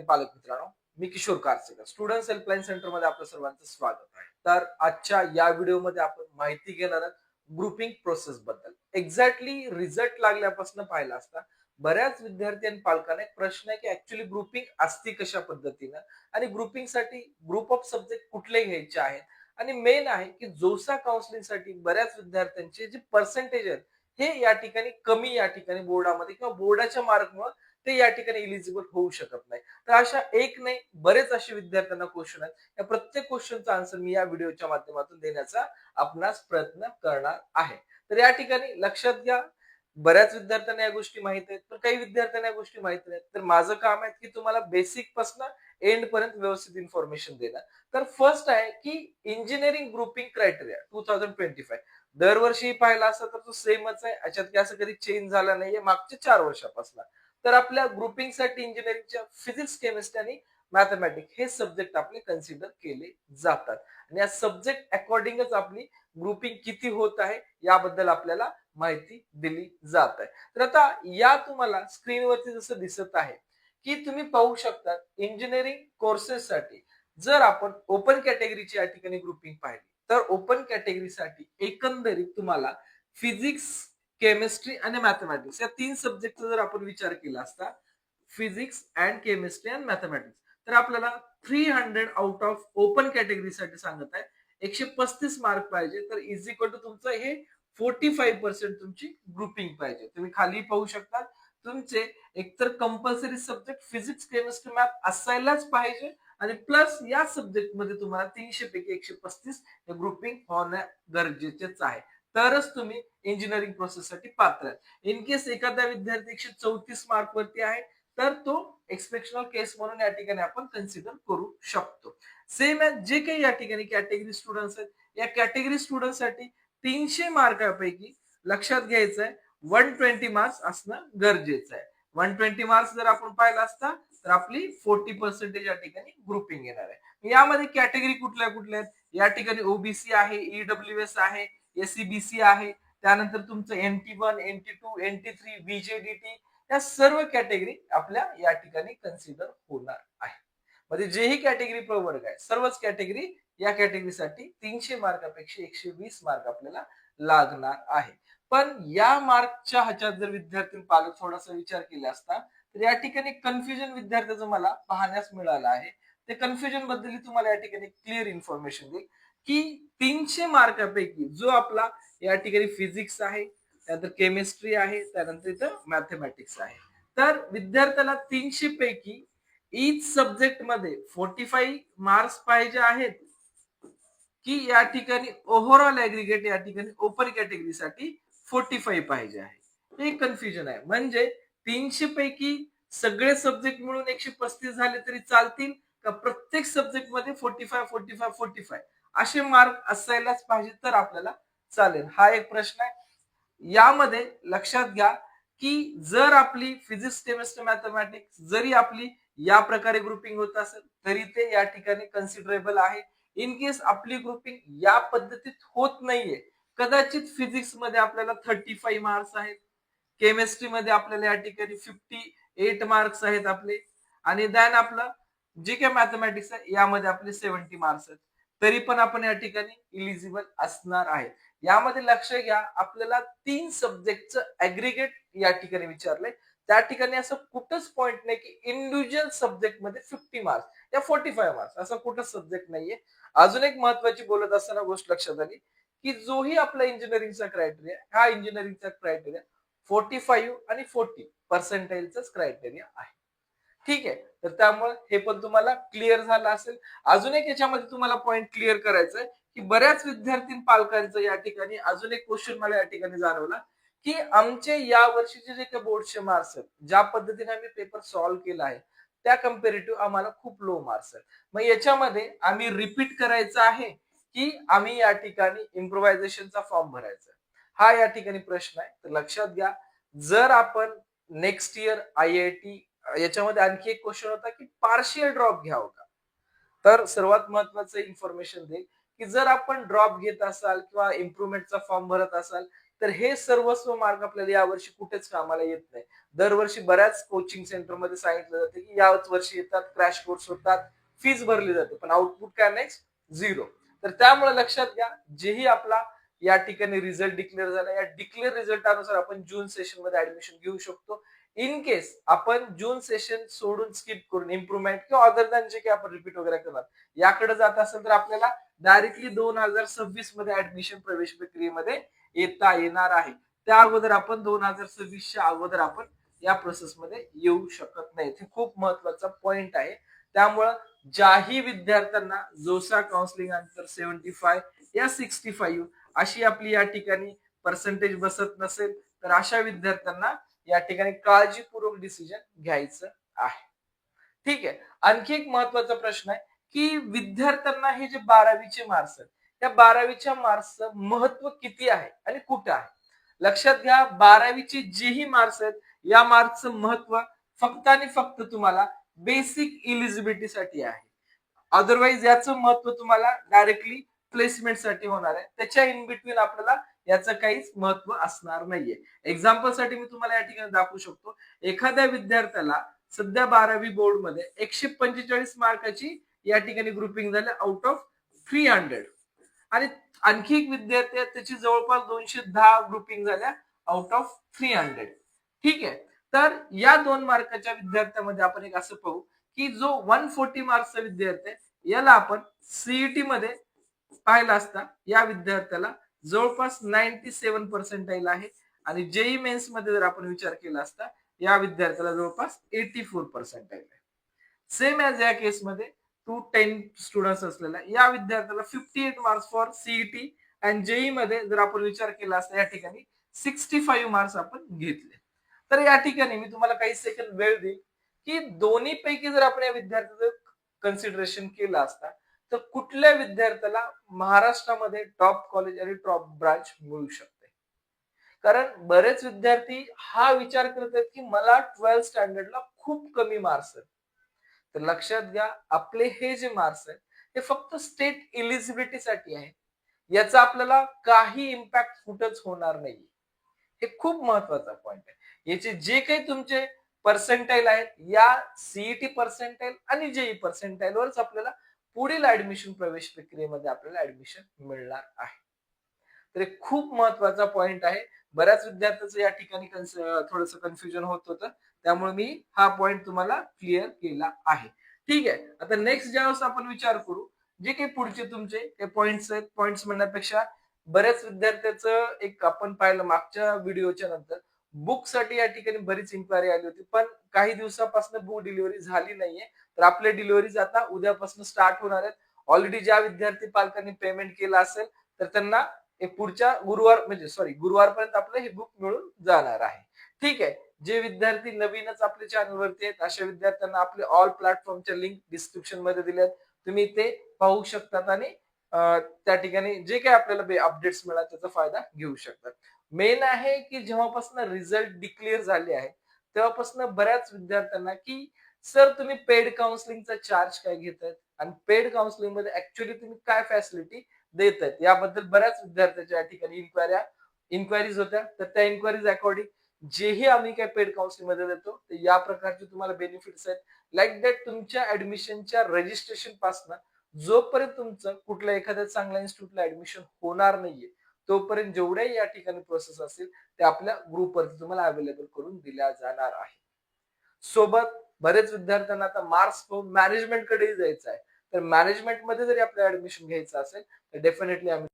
पालक मित्रांनो मी किशोर कारसेकर. स्टुडंट हेल्पलाईन सेंटरमध्ये आपलं सर्वांचं स्वागत आहे. तर आजच्या या व्हिडिओमध्ये आपण माहिती घेणार आहोत ग्रुपिंग प्रोसेस बद्दल. एक्झॅक्टली रिझल्ट लागल्यापासून पाहिला असता बऱ्याच विद्यार्थी आणि पालकांना एक प्रश्न आहे की ऍक्च्युली ग्रुपिंग असती कशा पद्धतीनं? आणि ग्रुपिंगसाठी ग्रुप ऑफ सब्जेक्ट कुठले घ्यायचे आहेत? आणि मेन आहे की जोसा काउन्सिलिंगसाठी बऱ्याच विद्यार्थ्यांचे जे पर्सेंटेज आहेत हे या ठिकाणी कमी या ठिकाणी बोर्डामध्ये किंवा बोर्डाच्या मार्कमुळे ते या ठिकाणी इलिजिबल होऊ शकत नाही. तर अशा एक नाही बरेच असे विद्यार्थ्यांना क्वेश्चन आहेत. या प्रत्येक क्वेश्चनचा आन्सर मी या व्हिडिओच्या माध्यमातून देण्याचा आपणास प्रयत्न करणार आहे. तर या ठिकाणी लक्षात घ्या बऱ्याच विद्यार्थ्यांना या गोष्टी माहीत आहेत तर काही विद्यार्थ्यांना या गोष्टी माहीत नाहीत. तर माझं काम आहे की तुम्हाला बेसिकपासून एंड पर्यंत व्यवस्थित इन्फॉर्मेशन देणं. तर फर्स्ट आहे की engineering grouping criteria two thousand twenty five दरवर्षी पाहिला असता तर तो सेमच आहे. याच्यात असं कधी चेंज झाला नाहीये. मागच्या चार वर्षापासून. तर आपल्या ग्रुपिंगसाठी इंजिनिअरिंगच्या फिजिक्स केमिस्ट्री आणि मॅथमॅटिक्स हे सब्जेक्ट आपले कन्सिडर केले जातात. आणि या सब्जेक्ट अकॉर्डिंगच आपली ग्रुपिंग किती होत आहे याबद्दल आपल्याला माहिती दिली जात आहे. तर आता या तुम्हाला स्क्रीनवरती जसं दिसत आहे की तुम्ही पाहू शकता इंजिनिअरिंग कोर्सेससाठी जर आपण ओपन कॅटेगरीची या ठिकाणी ग्रुपिंग पाहिली तर ओपन कॅटेगरीसाठी एकंदरीत तुम्हाला फिजिक्स केमिस्ट्री आणि मॅथमॅटिक्स या तीन सब्जेक्टचा जर आपण विचार केला असता physics and chemistry and mathematics तर आपल्याला three hundred out of open कॅटेगरीसाठी सांगत आहे. एकशे पस्तीस मार्क पाहिजे तर इज इक्वल टू तुमचं हे फोर्टी फाईव्ह पर्सेंट तुमची ग्रुपिंग पाहिजे. तुम्ही खाली पाहू शकता तुमचे एकतर compulsory subject physics chemistry math असायलाच पाहिजे आणि प्लस या सब्जेक्टमध्ये तुम्हाला तीनशे पैकी एकशे पस्तीस ग्रुपिंग होणं गरजेचेच आहे. तरच तुम्ही इंजिनिअरिंग प्रोसेससाठी पात्र आहे इन केस एखादा विद्यार्थी एकशे चौतीस मार्क वरती आहे तर तो एक्सपेक्शनल केस म्हणून या ठिकाणी आपण कन्सिडर करू शकतो. सेम जे काही या ठिकाणी कॅटेगरी स्टुडंट आहेत या कॅटेगरी स्टुडंटसाठी तीनशे मार्कापैकी लक्षात घ्यायचं आहे वन ट्वेंटी मार्क्स असणं गरजेचं आहे. वन ट्वेंटी मार्क्स जर आपण पाहिला असता तर आपली फोर्टी पर्सेंटेज या ठिकाणी ग्रुपिंग येणार आहे. यामध्ये कॅटेगरी कुठल्या कुठल्या आहेत? या ठिकाणी ओबीसी आहे ईडब्ल्यू एस आहे एसीबीसी आहे. त्यानंतर तुमचं N T one N T two N T three VJDT या सर्व कॅटेगरी आपल्या या ठिकाणी कन्सिडर होणार आहे. म्हणजे जेही कॅटेगरी प्रवर्ग आहे सर्वच कॅटेगरी या कॅटेगरीसाठी तीनशे मार्कापेक्षा एकशे वीस मार्क आपल्याला लागणार आहे. पण या मार्कच्या ह्याच्यात जर विद्यार्थी पालक थोडासा विचार केला असता तर या ठिकाणी कन्फ्युजन विद्यार्थ्याचं मला पाहण्यास मिळालं आहे. ते कन्फ्युजनबद्दल तुम्हाला या ठिकाणी क्लिअर इन्फॉर्मेशन देईल. की तीनशे मार्कापैकी जो आपला या ठिकाणी फिजिक्स आहे त्यानंतर केमिस्ट्री आहे त्यानंतर इथं मॅथमॅटिक्स आहे. तर विद्यार्थ्याला तीनशे पैकी इच सब्जेक्टमध्ये फोर्टी फाईव्ह मार्क्स पाहिजे आहेत की या ठिकाणी ओव्हरऑल ऍग्रिगेट या ठिकाणी ओपन कॅटेगरीसाठी फोर्टी फाईव्ह पाहिजे आहे. हे कन्फ्युजन आहे. म्हणजे तीनशे पैकी सगळे सब्जेक्ट मिळून एकशे पस्तीस झाले तरी चालतील का प्रत्येक सब्जेक्टमध्ये forty five forty five forty five असे मार्क असायलाच पाहिजे तर आपल्याला चालेल. हा एक प्रश्न आहे. यामध्ये लक्षात घ्या की जर आपली फिजिक्स केमिस्ट्री मॅथमॅटिक्स जरी आपली या प्रकारे ग्रुपिंग होत असेल तरी ते या ठिकाणी कन्सिडरेबल आहे. इन केस आपली ग्रुपिंग या पद्धतीत होत नाहीये कदाचित फिजिक्समध्ये आपल्याला थर्टी फाईव्ह मार्क्स आहेत. केमिस्ट्री मध्ये आपल्याला या ठिकाणी फिफ्टी एट मार्क्स आहेत आपले. आणि दॅन आपलं जे काय मॅथमॅटिक्स आहे यामध्ये आपले सेव्हन्टी मार्क्स आहेत. तरी पण आपण या ठिकाणी इलिजिबल असणार आहे. यामध्ये लक्ष घ्या आपल्याला तीन सब्जेक्टचं ऍग्रिगेट या ठिकाणी विचारलंय. त्या ठिकाणी असं कुठंच पॉईंट नाही की इंडिव्हिज्युअल सब्जेक्टमध्ये फिफ्टी मार्क्स या फोर्टी फाय मार्क्स असं कुठंच सब्जेक्ट नाहीये. अजून एक महत्वाची बोलत असताना गोष्ट लक्षात आली की जोही आपला इंजिनिअरिंगचा क्रायटेरिया हा इंजिनिअरिंगचा क्रायटेरिया फोर्टी फाईव्ह आणि फोर्टी पर्सेंटाईलचाच क्रायटेरिया आहे. ठीक आहे. तर त्यामुळे हे पण तुम्हाला क्लिअर झालं असेल. अजून एक याच्यामध्ये तुम्हाला पॉईंट क्लिअर करायचा आहे की बऱ्याच विद्यार्थी पालकांचं या ठिकाणी अजून एक क्वेश्चन मला या ठिकाणी जाणवला की आमचे या वर्षीचे जे काही बोर्डचे मार्क्स आहेत ज्या पद्धतीने आम्ही पेपर सॉल्व्ह केला आहे त्या कम्पेरेटिव्ह आम्हाला खूप लो मार्क्स आहेत. मग याच्यामध्ये आम्ही रिपीट करायचं आहे की आम्ही या ठिकाणी इम्प्रोव्हायझेशनचा फॉर्म भरायचा हा या ठिकाणी प्रश्न आहे. तर लक्षात घ्या जर आपण next year I I T याच्यामध्ये आणखी एक क्वेश्चन होता की पार्शियल ड्रॉप घ्यावं का? तर सर्वात महत्वाचं इन्फॉर्मेशन देईल की जर आपण ड्रॉप घेत असाल किंवा इम्प्रुव्हमेंटचा फॉर्म भरत असाल तर हे सर्वस्व मार्क आपल्याला यावर्षी कुठेच कामाला येत नाही. दरवर्षी बऱ्याच कोचिंग सेंटरमध्ये सांगितलं जातं की याच वर्षी येतात क्रॅश कोर्स होतात फीज भरली जाते पण आउटपुट काय नाही? झिरो तर त्यामुळे लक्षात घ्या जेही आपला या ठिकाणी रिझल्ट डिक्लेअर झाला या डिक्लेअर रिझल्टानुसार आपण जून सेशनमध्ये ऍडमिशन घेऊ शकतो. इन केस आपण जून सेशन सोडून स्किप करून इम्प्रुव्हमेंट किंवा अदर दॅन जे काही आपण रिपीट वगैरे करणार याकडे जात असेल तर आपल्याला डायरेक्टली दोन हजार सव्वीसमध्ये ऍडमिशन प्रवेश प्रक्रियेमध्ये येता येणार आहे. त्या अगोदर आपण दोन हजार सव्वीसच्या अगोदर आपण या प्रोसेसमध्ये येऊ शकत नाही. हे खूप महत्त्वाचा पॉइंट आहे. त्यामुळं ज्याही विद्यार्थ्यांना JoSAA counselling under seventy five या सिक्स्टी फाईव्ह अशी आपली या ठिकाणी पर्सेंटेज बसत नसेल तर अशा विद्यार्थ्यांना या ठिकाणी काळजीपूर्वक डिसिजन घ्यायचं आहे. ठीक आहे. आणखी एक महत्त्वाचा प्रश्न आहे की विद्यार्थ्यांना हे जे बारावीचे मार्क्स आहेत त्या बारावीच्या मार्क्सचं महत्त्व किती आहे आणि कुठं आहे? लक्षात घ्या बारावीचे जेही मार्क्स आहेत या मार्क्सचं महत्त्व फक्त आणि फक्त तुम्हाला बेसिक इलिजिबिलिटी साठी आहे. अदरवाईज याचं महत्त्व तुम्हाला डायरेक्टली प्लेसमेंटसाठी होणार आहे. त्याच्या इन बिटवीन आपल्याला याचं काहीच महत्त्व असणार नाहीये. एक्झाम्पलसाठी मी तुम्हाला या ठिकाणी दाखवू शकतो. एखाद्या विद्यार्थ्याला सध्या बारावी बोर्डमध्ये एकशे पंचेचाळीस मार्काची या ठिकाणी ग्रुपिंग झाली आउट ऑफ थ्री हंड्रेड आणि आणखी एक विद्यार्थी त्याची जवळपास दोनशे दहा ग्रुपिंग झाल्या आउट ऑफ थ्री हंड्रेड ठीक आहे? तर या दोन मार्काच्या विद्यार्थ्यामध्ये आपण एक असं पाहू की जो वन फोर्टी मार्क्सचा विद्यार्थी आहे याला आपण सीईटी मध्ये पाहिला असता या विद्यार्थ्याला जवळपास नाईन्टी सेव्हन पर्सेंटाईल आहे. आणि जेई मेन्समध्ये जर आपण विचार केला असता या विद्यार्थ्याला जवळपास एटी फोर पर्सेंटाईल आहे. सेम ॲज या केसमध्ये टू टेन स्टुडंट्स असलेला या विद्यार्थ्याला fifty eight marks for CET and JEE मध्ये जर आपण विचार केला असता या ठिकाणी सिक्स्टी फाईव्ह मार्क्स आपण घेतले. तर या ठिकाणी मी तुम्हाला काही सेकंड वेळ देईल की दोन्ही पैकी जर आपण या विद्यार्थ्याचं कन्सिडरेशन केलं असता तर कुठल्या विद्यार्थ्याला महाराष्ट्रामध्ये टॉप कॉलेज आणि टॉप ब्रांच मिळू शकते? कारण बरेच विद्यार्थी हा विचार करत आहेत की मला ट्वेल्थ स्टँडर्डला खूप कमी मार्क्स आहेत. तर लक्षात घ्या आपले हे जे मार्क्स आहेत हे फक्त स्टेट इलिजिबिलिटीसाठी आहे याचा आपल्याला काही इम्पॅक्ट कुठंच होणार नाही हे खूप महत्त्वाचा पॉइंट आहे. याचे जे काही तुमचे पर्सेंटाईल आहेत या सीईटी पर्सेंटाईल आणि जेई पर्सेंटाईल वरच आपल्याला पुढील ऍडमिशन प्रवेश प्रक्रियेमध्ये आपल्याला ऍडमिशन मिळणार आहे. तर एक खूप महत्त्वाचा पॉइंट आहे. बऱ्याच विद्यार्थ्यांचं या ठिकाणी थोडस कन्फ्युजन होत होतं. त्यामुळे मी हा पॉइंट तुम्हाला क्लिअर केला आहे. ठीक आहे. आता नेक्स्ट ज्यावेळेस आपण विचार करू जे काही पुढचे तुमचे काही पॉइंट्स आहेत. पॉइंट्स म्हणण्यापेक्षा बऱ्याच विद्यार्थ्याचं एक आपण पाहिलं मागच्या व्हिडिओच्या नंतर बुकसाठी या ठिकाणी बरीच इन्क्वायरी आली होती. पण काही दिवसापासून बुक डिलिव्हरी झाली नाहीये. तर आपल्या डिलिव्हरीज आता उद्यापासून स्टार्ट होणार आहेत. ऑलरेडी ज्या विद्यार्थी पालकांनी पेमेंट केलं असेल तर त्यांना पुढच्या गुरुवार म्हणजे सॉरी गुरुवारपर्यंत आपलं हे बुक मिळून जाणार आहे. ठीक आहे. जे विद्यार्थी नवीनच आपल्या चॅनलवरती आहेत अशा विद्यार्थ्यांना आपले ऑल प्लॅटफॉर्मच्या लिंक डिस्क्रिप्शनमध्ये दिल्यात तुम्ही ते पाहू शकतात आणि त्या ठिकाणी जे काही आपल्याला अपडेट्स मिळाल त्याचा फायदा घेऊ शकतात. मेन आहे की जेव्हापासून रिझल्ट डिक्लेअर झाले आहे तेव्हापासून बऱ्याच विद्यार्थ्यांना की सर तुम्ही पेड काउन्सिलिंगचा चार्ज काय घेत आहेत आणि पेड काउन्सिलिंगमध्ये ऍक्च्युअली तुम्ही काय फॅसिलिटी देत आहेत याबद्दल बऱ्याच विद्यार्थ्यांच्या या ठिकाणी इन्क्वायऱ्या इन्क्वायरीज होत्या. तर त्या इन्क्वायरीज अकॉर्डिंग जेही आम्ही काय पेड काउन्सिलिंगमध्ये देतो ते या प्रकारचे तुम्हाला बेनिफिट्स आहेत. लाईक दॅट तुमच्या ऍडमिशनच्या रजिस्ट्रेशनपासून जोपर्यंत तुमचं कुठल्या एखाद्या चांगल्या इन्स्टिट्यूटला ऍडमिशन होणार नाहीये तोपर्यंत जेवढ्याही या ठिकाणी प्रोसेस असतील ते आपल्या ग्रुपवरती तुम्हाला अवेलेबल करून दिल्या जाणार आहे. सोबत बरेच विद्यार्थ्यांना आता मार्क्स पाहून मॅनेजमेंट कडेही जायचं आहे. तर मॅनेजमेंटमध्ये जरी आपल्याला ऍडमिशन घ्यायचं असेल तर डेफिनेटली आम्ही